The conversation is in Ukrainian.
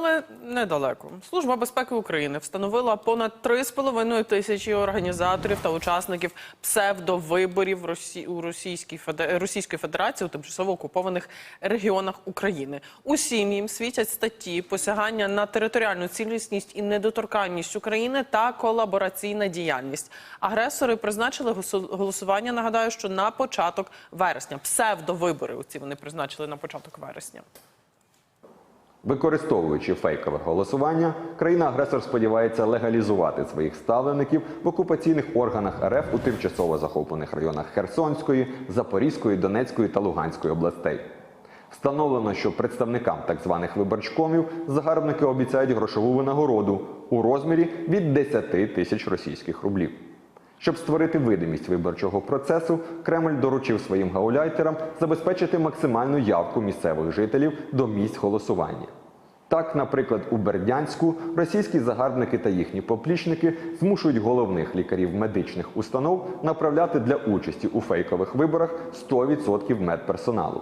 Але недалеко. Служба безпеки України встановила понад 3,5 тисячі організаторів та учасників псевдовиборів Росі... у Російській Феде... Російської Федерації у тимчасово окупованих регіонах України. Усім їм світять статті посягання на територіальну цілісність і недоторканність України та колабораційна діяльність. Агресори призначили голосування. Нагадаю, що на початок вересня псевдовибори. Оці вони призначили на початок вересня. Використовуючи фейкове голосування, країна-агресор сподівається легалізувати своїх ставлеників в окупаційних органах РФ у тимчасово захоплених районах Херсонської, Запорізької, Донецької та Луганської областей. Встановлено, що представникам так званих виборчкомів загарбники обіцяють грошову винагороду у розмірі від 10 тисяч російських рублів. Щоб створити видимість виборчого процесу, Кремль доручив своїм гауляйтерам забезпечити максимальну явку місцевих жителів до місць голосування. Так, наприклад, у Бердянську російські загарбники та їхні поплічники змушують головних лікарів медичних установ направляти для участі у фейкових виборах 100% медперсоналу.